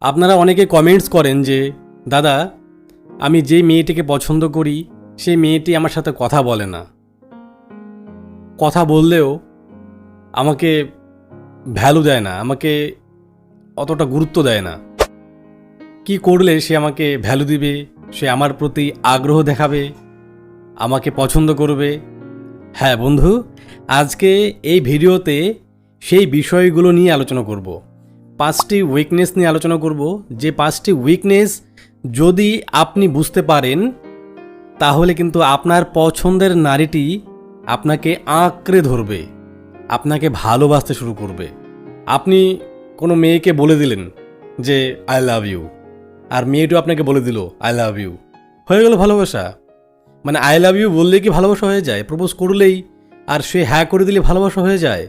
আপনারা অনেকে কমেন্টস করেন যে, দাদা, আমি যে মেয়েটিকে পছন্দ করি, সেই মেয়েটি আমার সাথে কথা বলে না। কথা বললেও আমাকে ভ্যালু দেয় না, আমাকে অতটা গুরুত্ব দেয় না। কি করলে সে আমাকে ভ্যালু দিবে? সে আমার প্রতি আগ্রহ দেখাবে? আমাকে পছন্দ করবে? হ্যাঁ বন্ধু, আজকে এই ভিডিওতে সেই বিষয়গুলো নিয়ে আলোচনা করব। পাঁচটি উইকনেস নিয়ে আলোচনা করব। যে পাঁচটি উইকনেস যদি আপনি বুঝতে পারেন, তাহলে কিন্তু আপনার পছন্দের নারীটি আপনাকে আঁকড়ে ধরবে, আপনাকে ভালোবাসতে শুরু করবে। আপনি কোনো মেয়েকে বলে দিলেন যে আই লাভ ইউ আর মেয়েটিও আপনাকে বলে দিল আই লাভ ইউ হয়ে গেল ভালোবাসা। মানে আই লাভ ইউ বললেই কি ভালোবাসা হয়ে যায়? প্রপোজ করলেই আর সে হ্যাঁ করে দিলে ভালোবাসা হয়ে যায়?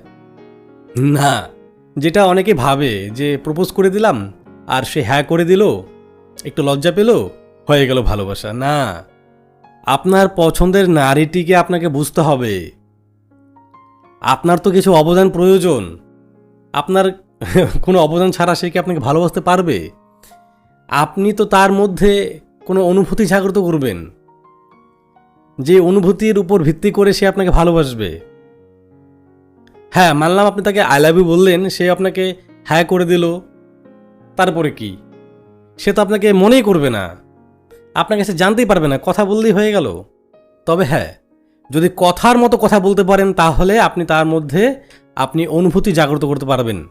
না। যেটা অনেকে ভাবে যে প্রপোজ করে দিলাম আর সে হ্যাঁ করে দিল, একটু লজ্জা পেল, হয়ে গেল ভালোবাসা। না, আপনার পছন্দের নারীটিকে আপনাকে বুঝতে হবে। আপনার তো কিছু অবদান প্রয়োজন। আপনার কোনো অবদান ছাড়া সে কি আপনাকে ভালোবাসতে পারবে? আপনি তো তার মধ্যে কোনো অনুভূতি জাগ্রত করবেন। যে অনুভূতির উপর ভিত্তি করে সে আপনাকে ভালোবাসবে। হ্যাঁ মানলাম আপনি তাকে আই লাভ ইউ বললেন, সে আপনাকে হ্যাঁ করে দিল। তারপরে কি? সে তো আপনাকে মনেই করবে না। আপনার কাছে জানতেই পারবে না, কথা বললেই হয়ে গেল। তবে হ্যাঁ যদি কথার মতো কথা বলতে পারেন, তাহলে আপনি তার মধ্যে আপনি অনুভূতি জাগ্রত করতে পারবেন।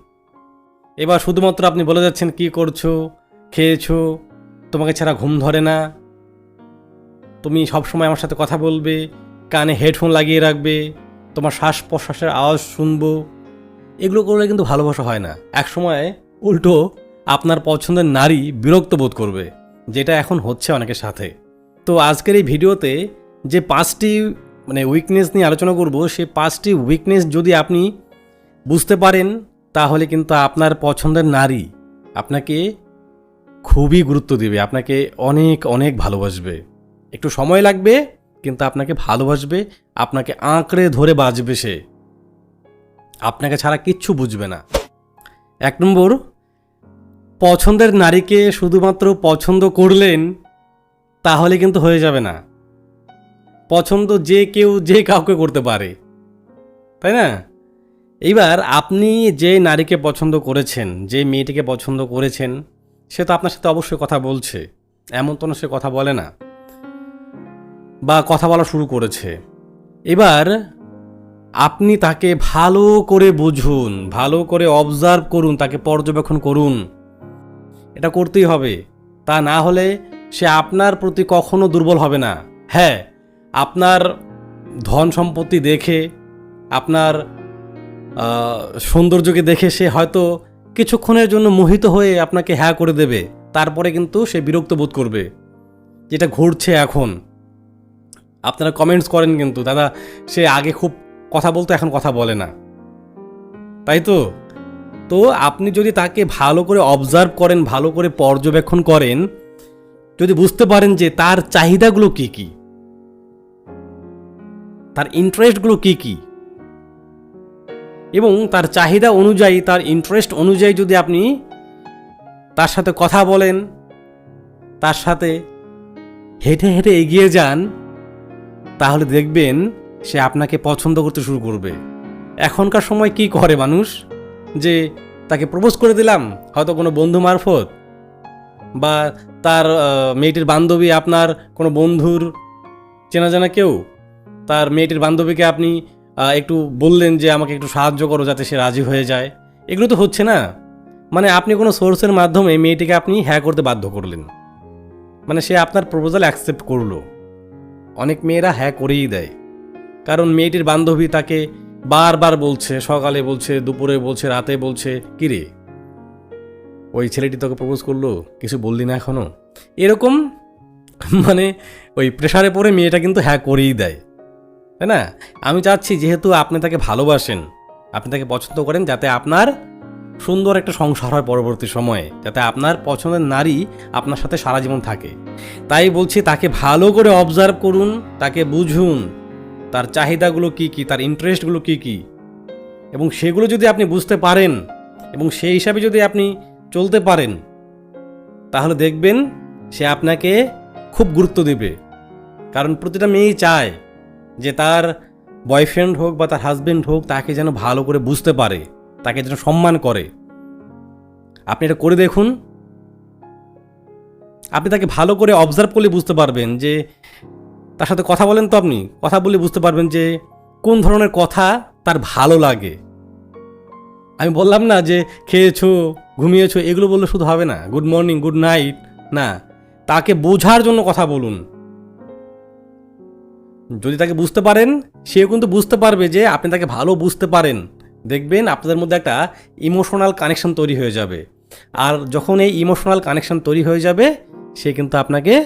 এবার শুধুমাত্র আপনি বলে যাচ্ছেন, কি করছ? খেয়েছো? তোমাকে ছাড়া ঘুম ধরে না। তুমি সবসময় আমার সাথে কথা বলবে, কানে হেডফোন লাগিয়ে রাখবে তোমার শ্বাস প্রশ্বাসের আওয়াজ শুনব। এগুলো করলে কিন্তু ভালোবাসা হয় না। একসময় উল্টো আপনার পছন্দের নারী বিরক্ত বোধ করবে, যেটা এখন হচ্ছে অনেকের সাথে। তো আজকের এই ভিডিওতে যে পাঁচটি মানে উইকনেস নিয়ে আলোচনা করব, সে পাঁচটি উইকনেস যদি আপনি বুঝতে পারেন, তাহলে কিন্তু আপনার পছন্দের নারী আপনাকে খুবই গুরুত্ব দিবে, আপনাকে অনেক অনেক ভালোবাসবে। একটু সময় লাগবে কিন্তু আপনাকে ভালোবাসবে, আপনাকে আঁকড়ে ধরে বাঁচবে সে। আপনাকে ছাড়া কিচ্ছু বুঝবে না। এক নম্বর, পছন্দের নারীকে শুধুমাত্র পছন্দ করলেন, তাহলে কিন্তু হয়ে যাবে না। পছন্দ যে কেউ যে কাউকে করতে পারে। তাই না? এইবার আপনি যে নারীকে পছন্দ করেছেন, যে মেয়েটিকে পছন্দ করেছেন, সে তো আপনার সাথে অবশ্যই কথা বলছে। এমন তো সে কথা বলে না। বা কথা বলা শুরু করেছে। এবার আপনি তাকে ভালো করে বুঝুন, ভালো করে অবজার্ভ করুন, তাকে পর্যবেক্ষণ করুন। এটা করতেই হবে। তা না হলে সে আপনার প্রতি কখনো দুর্বল হবে না। হ্যাঁ আপনার ধন সম্পত্তি দেখে, আপনার সৌন্দর্যকে দেখে সে হয়তো কিছুক্ষণের জন্য মোহিত হয়ে আপনাকে হ্যাঁ করে দেবে। তারপরে কিন্তু সে বিরক্ত বোধ করবে। যেটা ঘটছে এখন। আপনারা কমেন্টস করেন কিন্তু, দাদা, সে আগে খুব কথা বলতো, এখন কথা বলে না। তাই তো? তো আপনি যদি তাকে ভালো করে অবজার্ভ করেন, ভালো করে পর্যবেক্ষণ করেন, যদি বুঝতে পারেন যে তার চাহিদাগুলো কি কি, তার ইন্টারেস্টগুলো কি কি, এবং তার চাহিদা অনুযায়ী, তার ইন্টারেস্ট অনুযায়ী যদি আপনি তার সাথে কথা বলেন, তার সাথে হেঁটে হেঁটে এগিয়ে যান তাহলে দেখবেন সে আপনাকে পছন্দ করতে শুরু করবে। এখনকার সময় কি করে মানুষ? যে তাকে প্রপোজ করে দিলাম, হয়তো কোনো বন্ধু মারফত, বা তার মেয়েটির বান্ধবী আপনার কোনো বন্ধুর, চেনা জানা কেউ? তার মেয়েটির বান্ধবীকে আপনি একটু বললেন যে আমাকে একটু সাহায্য করো যাতে সে রাজি হয়ে যায়। এগুলো তো হচ্ছে না। মানে আপনি কোনো সোর্সের মাধ্যমে মেয়েটিকে আপনি হ্যাঁ করতে বাধ্য করলেন। মানে সে আপনার প্রপোজাল অ্যাকসেপ্ট করল। অনেক মেয়েরা হ্যাঁ করেই দেয়। কারণ মেয়েটির বান্ধবী তাকে বারবার বলছে, সকালে বলছে, দুপুরে বলছে, রাতে বলছে, কিরে, ওই ছেলেটি তোকে প্রপোজ করল? কিছু বললি না এখনও এরকম মানে ওই প্রেশারে পড়ে মেয়েটা কিন্তু হ্যাঁ করেই দেয়। তাই না? আমি চাচ্ছি যেহেতু আপনি তাকে ভালোবাসেন, আপনি তাকে পছন্দ করেন যাতে আপনার সুন্দর একটা সংসার হয় পরবর্তী সময়ে, যাতে আপনার পছন্দের নারী আপনার সাথে সারা জীবন থাকে। তাই বলছি তাকে ভালো করে অবজার্ভ করুন, তাকে বুঝুন, তার চাহিদাগুলো কি কি, তার ইন্টারেস্টগুলো কি কি। এবং সেগুলো যদি আপনি বুঝতে পারেন, এবং সেই হিসাবে যদি আপনি চলতে পারেন, তাহলে দেখবেন সে আপনাকে খুব গুরুত্ব দেবে। কারণ প্রতিটা মেয়েই চায় যে তার বয়ফ্রেন্ড হোক বা তার হাজবেন্ড হোক তাকে যেন ভালো করে বুঝতে পারে। তাকে যেন সম্মান করে। আপনি এটা করে দেখুন। আপনি তাকে ভালো করে অবজার্ভ করলে বুঝতে পারবেন যে তার সাথে কথা বলেন তো আপনি। কথা বলে বুঝতে পারবেন যে কোন ধরনের কথা তার ভালো লাগে। আমি বললাম না যে খেয়েছো, ঘুমিয়েছো, এগুলো বললে শুধু হবে না। গুড মর্নিং গুড নাইট না। তাকে বোঝার জন্য কথা বলুন। যদি তাকে বুঝতে পারেন, সেও কিন্তু বুঝতে পারবে যে আপনি তাকে ভালো বুঝতে পারেন। দেখবেন আপনাদের মধ্যে একটা ইমোশনাল কানেকশন তৈরি হয়ে যাবে। আর যখন এই ইমোশনাল কানেকশন তৈরি হয়ে যাবে, সে কিন্তু আপনাকে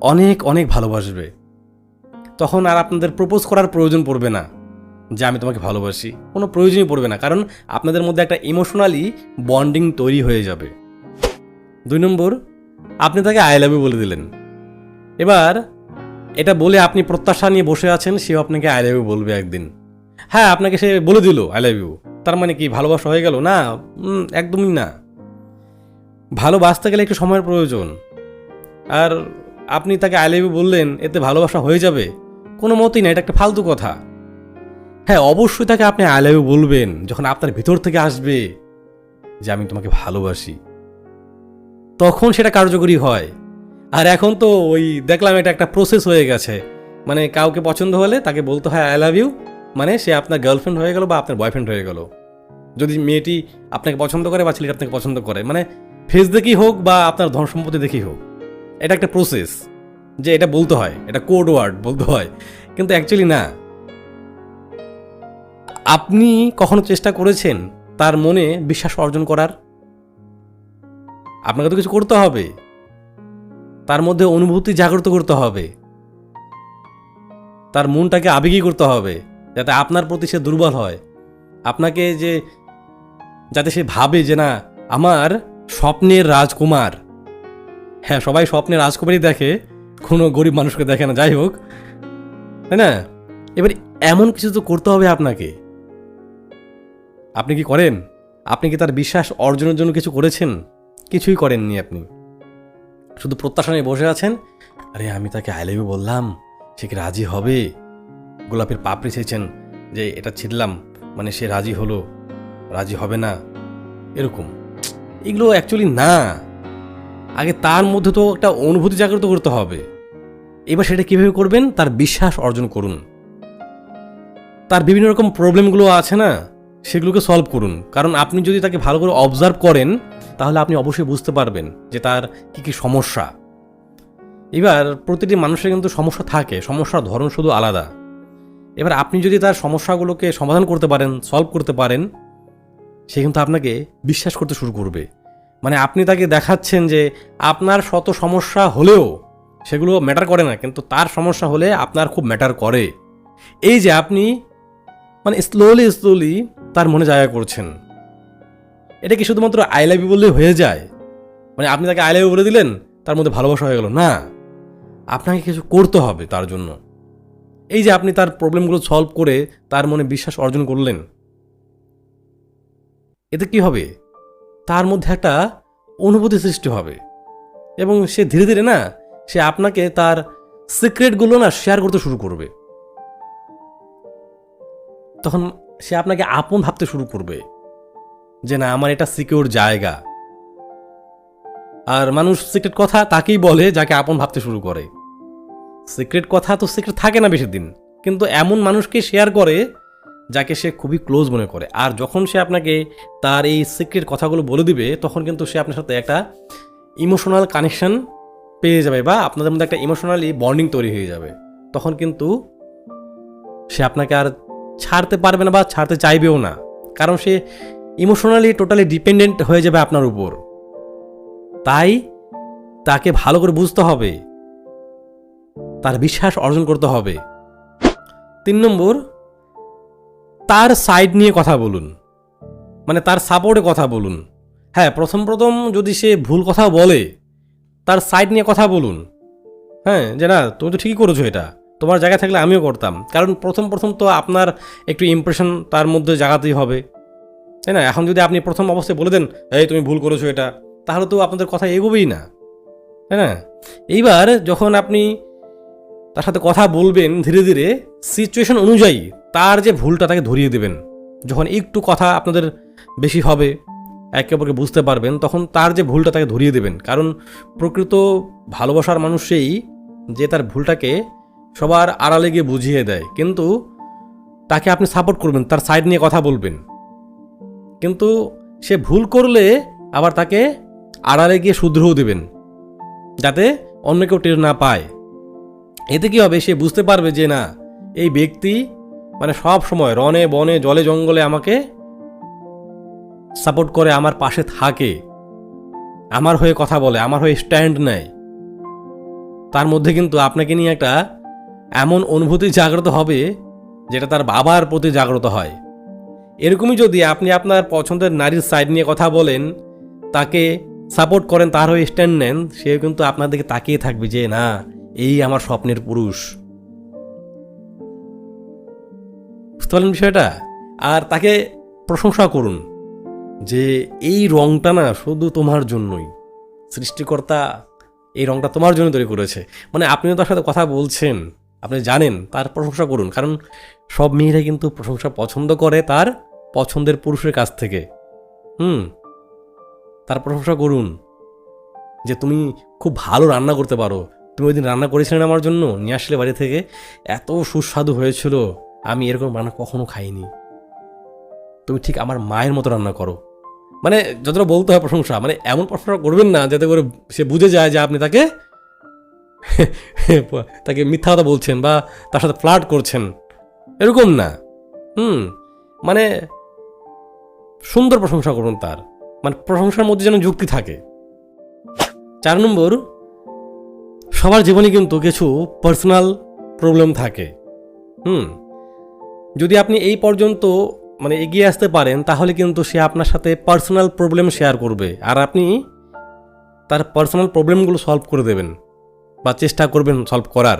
অনেক অনেক ভালোবাসবে। তখন আর আপনাদের প্রপোজ করার প্রয়োজন পড়বে না যে আমি তোমাকে ভালোবাসি। কোনো প্রয়োজনই পড়বে না, কারণ আপনাদের মধ্যে একটা ইমোশনালি বন্ডিং তৈরি হয়ে যাবে। দুই নম্বর, আপনি তাকে আই লাভ ইউ বলে দিলেন। এবার এটা বলে আপনি প্রত্যাশা নিয়ে বসে আছেন, সেও আপনাকে আই লাভ ইউ বলবে একদিন। হ্যাঁ আপনাকে সে বলে দিল আই লাভ ইউ তার মানে কি, ভালোবাসা হয়ে গেল? না একদমই না। ভালোবাসতে গেলে একটু সময়ের প্রয়োজন। আর আপনি তাকে আই লাভ ইউ বললেন, এতে ভালোবাসা হয়ে যাবে। কোনো মতেই না, এটা একটা ফালতু কথা। হ্যাঁ অবশ্যই তাকে আপনি আই লাভ ইউ বলবেন, যখন আপনার ভিতর থেকে আসবে যে, আমি তোমাকে ভালোবাসি। তখন সেটা কার্যকরী হয়। আর এখন তো ওই দেখলাম, এটা একটা প্রসেস হয়ে গেছে। মানে কাউকে পছন্দ হলে তাকে বলতে হয় আই লাভ ইউ মানে সে আপনার গার্লফ্রেন্ড হয়ে গেল বা আপনার বয়ফ্রেন্ড হয়ে গেল। যদি মেয়েটি আপনাকে পছন্দ করে বা ছেলেটি আপনাকে পছন্দ করে মানে ফেস দেখেই হোক বা আপনার ধন সম্পত্তি দেখেই হোক, এটা একটা প্রসেস যে এটা বলতে হয়, এটা কোড ওয়ার্ড বলতে হয়, কিন্তু অ্যাকচুয়ালি না। আপনি কখনো চেষ্টা করেছেন তার মনে বিশ্বাস অর্জন করার? আপনাকে তো কিছু করতে হবে। তার মধ্যে অনুভূতি জাগ্রত করতে হবে। তার মনটাকে আবেগী করতে হবে। যাতে আপনার প্রতি সে দুর্বল হয়। আপনাকে যে, যাতে সে ভাবে যে না, আমার স্বপ্নের রাজকুমার। হ্যাঁ সবাই স্বপ্নের রাজকুমারই দেখে, কোনো গরিব মানুষকে দেখে না, যাই হোক। তাই না? এবার এমন কিছু তো করতে হবে আপনাকে। আপনি কি করেন? আপনি কি তার বিশ্বাস অর্জনের জন্য কিছু করেছেন? কিছুই করেননি আপনি। শুধু প্রত্যাশা নিয়ে বসে আছেন? আরে, আমি তাকে আই লাভ বললাম, সে কি রাজি হবে? গোলাপের পাপড়ি চেয়েছেন যে এটা ছিঁড়লাম মানে সে রাজি হলো, রাজি হবে না, এরকম। এগুলো অ্যাকচুয়ালি না। আগে তার মধ্যে তো একটা অনুভূতি জাগ্রত করতে হবে। এবার সেটা কীভাবে করবেন, তার বিশ্বাস অর্জন করুন। তার বিভিন্ন রকম প্রবলেমগুলো আছে না, সেগুলোকে সলভ করুন। কারণ আপনি যদি তাকে ভালো করে অবজার্ভ করেন, তাহলে আপনি অবশ্যই বুঝতে পারবেন যে তার কী কী সমস্যা। এবার প্রতিটি মানুষের কিন্তু সমস্যা থাকে, সমস্যার ধরন শুধু আলাদা। এবার আপনি যদি তার সমস্যাগুলোকে সমাধান করতে পারেন সলভ করতে পারেন, সে কিন্তু আপনাকে বিশ্বাস করতে শুরু করবে। মানে আপনি তাকে দেখাচ্ছেন যে আপনার শত সমস্যা হলেও সেগুলো ম্যাটার করে না, কিন্তু তার সমস্যা হলে আপনার খুব ম্যাটার করে। এই যে আপনি মানে স্লোলি স্লোলি তার মনে জায়গা করছেন। এটা কি শুধুমাত্র আই বললেই হয়ে যায়? মানে আপনি তাকে আই বলে দিলেন, তার মধ্যে ভালোবাসা হয়ে গেল। না, আপনাকে কিছু করতে হবে তার জন্য। এই যে আপনি তার প্রবলেমগুলো সলভ করে তার মনে বিশ্বাস অর্জন করলেন, এতে কি হবে? তার মধ্যে একটা অনুভূতি সৃষ্টি হবে। এবং সে ধীরে ধীরে না, সে আপনাকে তার সিক্রেটগুলো না শেয়ার করতে শুরু করবে। তখন সে আপনাকে আপন ভাবতে শুরু করবে যে না, আমার এটা সিকিউর জায়গা। আর মানুষ সিক্রেট কথা তাকেই বলে যাকে আপন ভাবতে শুরু করে। সিক্রেট কথা তো সিক্রেট থাকে না বেশি দিন কিন্তু এমন মানুষকে শেয়ার করে যাকে সে খুবই ক্লোজ মনে করে। আর যখন সে আপনাকে তার এই সিক্রেট কথাগুলো বলে দিবে, তখন কিন্তু সে আপনার সাথে একটা ইমোশনাল কানেকশন পেয়ে যাবে বা আপনাদের মধ্যে একটা ইমোশনালি বন্ডিং তৈরি হয়ে যাবে। তখন কিন্তু সে আপনাকে আর ছাড়তে পারবে না বা ছাড়তে চাইবেও না। কারণ সে ইমোশনালি টোটালি ডিপেন্ডেন্ট হয়ে যাবে আপনার উপর। তাই তাকে ভালো করে বুঝতে হবে তার বিশ্বাস অর্জন করতে হবে। তিন নম্বর, তার সাইড নিয়ে কথা বলুন। মানে তার সাপোর্টে কথা বলুন। হ্যাঁ প্রথম প্রথম যদি সে ভুল কথা বলে, তার সাইড নিয়ে কথা বলুন। হ্যাঁ যে না, তুমি তো ঠিকই করেছ এটা। তোমার জায়গায় থাকলে আমিও করতাম। কারণ প্রথম প্রথম তো আপনার একটু ইমপ্রেশন তার মধ্যে জাগাতেই হবে। তাই না? এখন যদি আপনি প্রথম অবস্থায় বলে দেন, এই, তুমি ভুল করেছ এটা, তাহলে তো আপনাদের কথা এগোবেই না। না? এইবার যখন আপনি তার সাথে কথা বলবেন ধীরে ধীরে সিচুয়েশন অনুযায়ী তার যে ভুলটা তাকে ধরিয়ে দেবেন। যখন একটু কথা আপনাদের বেশি হবে, একে অপরকে বুঝতে পারবেন, তখন তার যে ভুলটা তাকে ধরিয়ে দেবেন। কারণ প্রকৃত ভালোবাসার মানুষ সেই যে তার ভুলটাকে সবার আড়ালে গিয়ে বুঝিয়ে দেয়। কিন্তু তাকে আপনি সাপোর্ট করবেন, তার সাইড নিয়ে কথা বলবেন। কিন্তু সে ভুল করলে আবার তাকে আড়ালে গিয়ে শুধরেও দেবেন, যাতে অন্য কেউ টের না পায়। এতে কি হবে? সে বুঝতে পারবে যে না, এই ব্যক্তি মানে সব সময় রনে বনে, জলে, জঙ্গলে আমাকে সাপোর্ট করে, আমার পাশে থাকে, আমার হয়ে কথা বলে, আমার হয়ে স্ট্যান্ড নেয়। তার মধ্যে কিন্তু আপনাকে নিয়ে একটা এমন অনুভূতি জাগ্রত হবে, যেটা তার বাবার প্রতি জাগ্রত হয়। এরকমই যদি আপনি আপনার পছন্দের নারীর সাইড নিয়ে কথা বলেন, তাকে সাপোর্ট করেন, তার হয়ে স্ট্যান্ড নেন সে কিন্তু আপনার দিকে তাকিয়ে থাকবে যে না এই আমার স্বপ্নের পুরুষ। বুঝতে পারলেন বিষয়টা? আর তাকে প্রশংসা করুন যে এই রংটা না শুধু তোমার জন্যই। সৃষ্টিকর্তা এই রংটা তোমার জন্য তৈরি করেছে। মানে আপনিও তার সাথে কথা বলছেন, আপনি জানেন, তার প্রশংসা করুন। কারণ সব মেয়েরা কিন্তু প্রশংসা পছন্দ করে তার পছন্দের পুরুষের কাছ থেকে। হুম, তার প্রশংসা করুন যে তুমি খুব ভালো রান্না করতে পারো। তুমি ওই দিন রান্না করেছিলেন আমার জন্য? নিয়ে আসলে বাড়ি থেকে। এত সুস্বাদু হয়েছিল। আমি এরকম রান্না কখনো খাইনি। তুমি ঠিক আমার মায়ের মতো রান্না করো। মানে যতটা বলতে হয় প্রশংসা মানে এমন প্রশংসা করবেন না যাতে করে সে বুঝে যায় যে আপনি তাকে তাকে মিথ্যা কথা বলছেন বা তার সাথে ফ্লার্ট করছেন। এরকম না। হুম মানে সুন্দর প্রশংসা করুন তার। মানে প্রশংসার মধ্যে যেন যুক্তি থাকে। চার নম্বর সবার জীবনে কিন্তু কিছু পার্সোনাল প্রবলেম থাকে। হুম, যদি আপনি এই পর্যন্ত মানে এগিয়ে আসতে পারেন, তাহলে কিন্তু সে আপনার সাথে পার্সোনাল প্রবলেম শেয়ার করবে। আর আপনি তার পার্সোনাল প্রবলেমগুলো সলভ করে দেবেন বা চেষ্টা করবেন সলভ করার।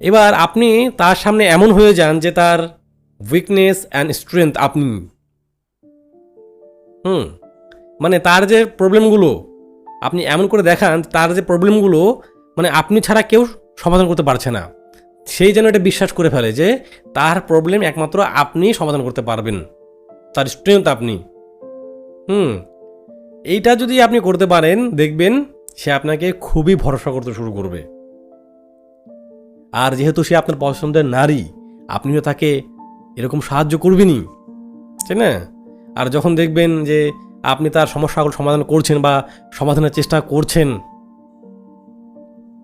এবার আপনি তার সামনে এমন হয়ে যান যে তার উইকনেস অ্যান্ড স্ট্রেংথ আপনি হুম মানে তার যে প্রবলেমগুলো আপনি এমন করে দেখান, তার যে প্রবলেমগুলো মানে আপনি ছাড়া কেউ সমাধান করতে পারছে না। সেই যেন এটা বিশ্বাস করে ফেলে যে তার প্রবলেম একমাত্র আপনি সমাধান করতে পারবেন। তার স্ট্রেংথ আপনি। হুম। এইটা যদি আপনি করতে পারেন, দেখবেন সে আপনাকে খুবই ভরসা করতে শুরু করবে। আর যেহেতু সে আপনার পছন্দের নারী, আপনিও তাকে এরকম সাহায্য করবেনই। তাই না? আর যখন দেখবেন যে আপনি তার সমস্যাগুলো সমাধান করছেন বা সমাধানের চেষ্টা করছেন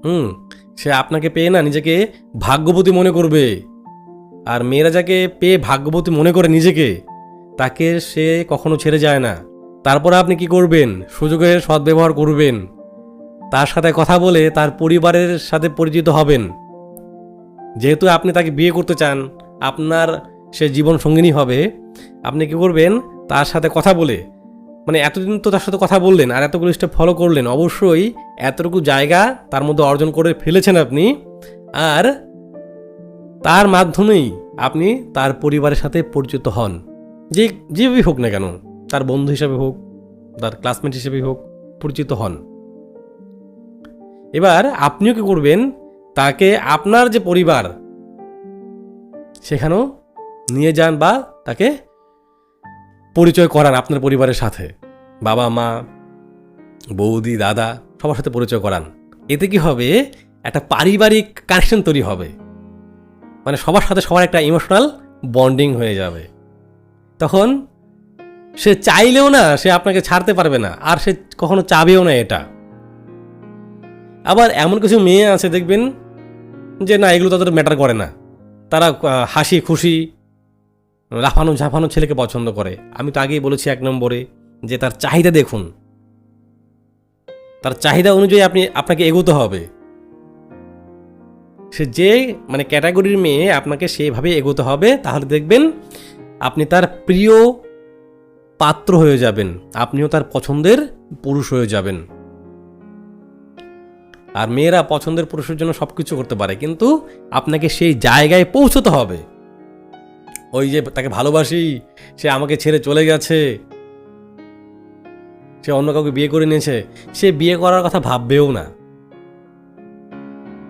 হুম, সে আপনাকে পেয়ে না নিজেকে ভাগ্যবতী মনে করবে। আর মেয়েরা যাকে পেয়ে ভাগ্যবতী মনে করে নিজেকে, তাকে সে কখনো ছেড়ে যায় না। তারপর আপনি কি করবেন? সুযোগের সদ্ব্যবহার করবেন। তার সাথে কথা বলে তার পরিবারের সাথে পরিচিত হবেন। যেহেতু আপনি তাকে বিয়ে করতে চান, আপনার সে জীবন সঙ্গিনী হবে, আপনি কি করবেন? তার সাথে কথা বলে মানে এতদিন তো তার সাথে কথা বললেন আর এতগুলো স্টেপ ফলো করলেন, অবশ্যই এতটুকু জায়গা তার মধ্যে অর্জন করে ফেলেছেন আপনি। আর তার মাধ্যমেই আপনি তার পরিবারের সাথে পরিচিত হন। যে যেভাবেই হোক না কেন, তার বন্ধু হিসাবে হোক, তার ক্লাসমেট হিসেবে হোক, পরিচিত হন। এবার আপনিও কি করবেন, তাকে আপনার যে পরিবার, সেখানেও নিয়ে যান বা তাকে পরিচয় করান আপনার পরিবারের সাথে। বাবা মা বৌদি, দাদা। সবার সাথে পরিচয় করান। এতে কি হবে? একটা পারিবারিক কানেকশন তৈরি হবে। মানে সবার সাথে সবার একটা ইমোশনাল বন্ডিং হয়ে যাবে। তখন সে চাইলেও না, সে আপনাকে ছাড়তে পারবে না, আর সে কখনো চাবেও না এটা। আবার এমন কিছু মেয়ে আছে, দেখবেন, যে না, এগুলো তাদের ম্যাটার করে না। তারা হাসি, খুশি, লাফানো, ঝাঁপানো ছেলেকে পছন্দ করে। আমি তো আগেই বলেছি এক নম্বরে যে তার চাহিদা দেখুন। তার চাহিদা অনুযায়ী আপনি, আপনাকে এগোতে হবে। সে যে মানে ক্যাটাগরির মেয়ে আপনাকে সেভাবে এগোতে হবে, তাহলে দেখবেন আপনি তার প্রিয় পাত্র হয়ে যাবেন, আপনিও তার পছন্দের পুরুষ হয়ে যাবেন। আর মেয়েরা পছন্দের পুরুষের জন্য সব কিছু করতে পারে, কিন্তু আপনাকে সেই জায়গায় পৌঁছতে হবে। ওই যে তাকে ভালোবাসি, সে আমাকে ছেড়ে চলে গেছে সে অন্য কাউকে বিয়ে করে নিয়েছে, সে বিয়ে করার কথা ভাববেও না।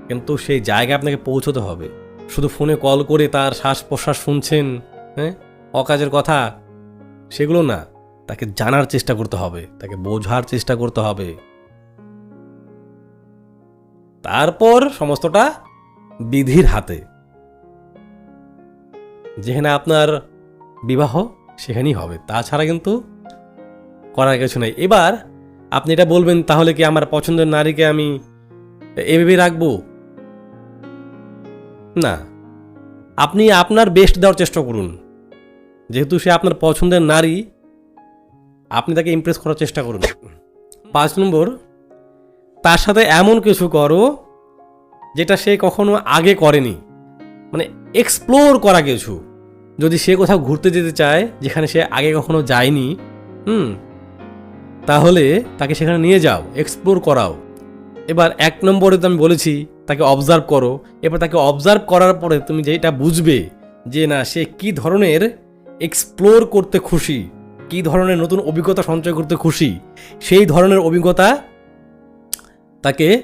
কিন্তু সেই জায়গায় আপনাকে পৌঁছতে হবে। শুধু ফোনে কল করে তার শ্বাস প্রশ্বাস শুনছেন হ্যাঁ? অকাজের কথা, সেগুলো না। তাকে জানার চেষ্টা করতে হবে, তাকে বোঝার চেষ্টা করতে হবে। তারপর সমস্তটা বিধির হাতে। যেখানে আপনার বিবাহ, সেখানেই হবে। তাছাড়া কিন্তু করার কিছু নেই। এবার আপনি এটা বলবেন, তাহলে কি আমার পছন্দের নারীকে আমি এভাবে রাখব? না। আপনি আপনার বেস্ট দেওয়ার চেষ্টা করুন। যেহেতু সে আপনার পছন্দের নারী, আপনি তাকে ইমপ্রেস করার চেষ্টা করুন। পাঁচ নম্বর, তার সাথে এমন কিছু করো, যেটা সে কখনো আগে করেনি। মানে এক্সপ্লোর করা কিছু। যদি সে কোথাও ঘুরতে যেতে চায়, যেখানে সে আগে কখনো যায়নি, হুম তাহলে তাকে সেখানে নিয়ে যাও এক্সপ্লোর করাও। এবার এক নম্বরে তো আমি বলেছি, তাকে অবজার্ভ করো। এবার তাকে অবজার্ভ করার পরে তুমি যেটা বুঝবে, যে না, সে কি ধরনের এক্সপ্লোর করতে খুশি, কি ধরনের নতুন অভিজ্ঞতা সঞ্চয় করতে খুশি, সেই ধরনের অভিজ্ঞতা তাকে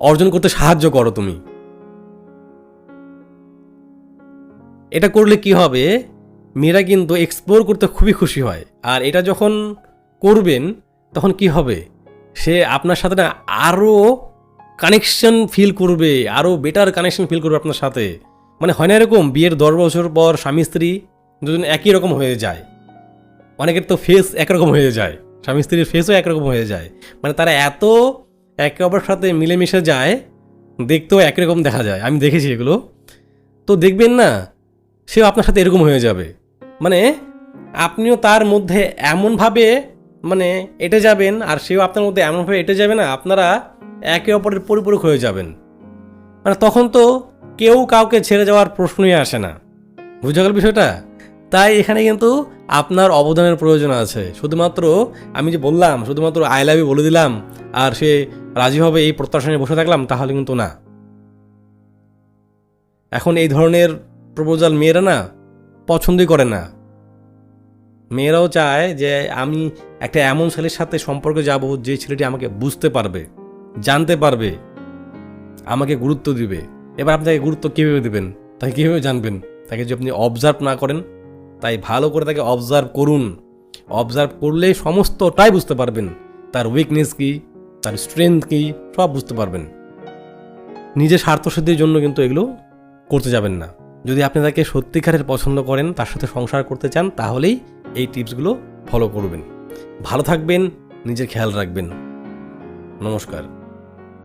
অর্জন করতে সাহায্য করো তুমি। এটা করলে কি হবে? মেয়েরা কিন্তু এক্সপ্লোর করতে খুবই খুশি হয়। আর এটা যখন করবেন তখন কি হবে? সে আপনার সাথে না আরও কানেকশন ফিল করবে আরও বেটার কানেকশন ফিল করবে আপনার সাথে। মানে হয় না এরকম, বিয়ের দশ বছর পর স্বামী স্ত্রী দুজন একই রকম হয়ে যায়। অনেকের তো ফেস একরকম হয়ে যায়, স্বামী স্ত্রীর ফেসও একরকম হয়ে যায়। মানে তারা এত একে অপরের সাথে মিলেমিশে যায়, দেখতেও একই রকম দেখা যায়। আমি দেখেছি এগুলো। তো দেখবেন না, সেও আপনার সাথে এরকম হয়ে যাবে। মানে আপনিও তার মধ্যে এমনভাবে মানে এটে যাবেন আর সেও আপনার মধ্যে এমনভাবে এটে যাবে না, আপনারা একে অপরের পরিপূরক হয়ে যাবেন। মানে তখন তো কেউ কাউকে ছেড়ে যাওয়ার প্রশ্নই আসে না। বুঝা গেল বিষয়টা? তাই এখানে কিন্তু আপনার অবদানের প্রয়োজন আছে। শুধুমাত্র আমি যে বললাম, শুধুমাত্র আই লাভ ইউ বলে দিলাম, আর সে রাজি হবে এই প্রত্যাশা নিয়ে বসে থাকলাম, তাহলে কিন্তু না। এখন এই ধরনের প্রপোজাল মেয়েরা না, পছন্দই করে না। মেয়েরাও চায় যে আমি একটা এমন ছেলের সাথে সম্পর্কে যাব যে ছেলেটি আমাকে বুঝতে পারবে, জানতে পারবে, আমাকে গুরুত্ব দিবে। এবার আপনি তাকে গুরুত্ব কীভাবে দেবেন? তাকে কীভাবে জানবেন? তাকে যদি আপনি অবজার্ভ না করেন, তাই ভালো করে তাকে অবজার্ভ করুন। অবজার্ভ করলে সমস্তটাই বুঝতে পারবেন। তার উইকনেস কী? তার স্ট্রেংথ কী? সব বুঝতে পারবেন। নিজের স্বার্থসিদ্ধির জন্য কিন্তু এগুলো করতে যাবেন না। যদি আপনি তাকে সত্যিকারের পছন্দ করেন, তার সাথে সংসার করতে চান, তাহলেই এই টিপসগুলো ফলো করবেন। ভালো থাকবেন নিজের খেয়াল রাখবেন। নমস্কার।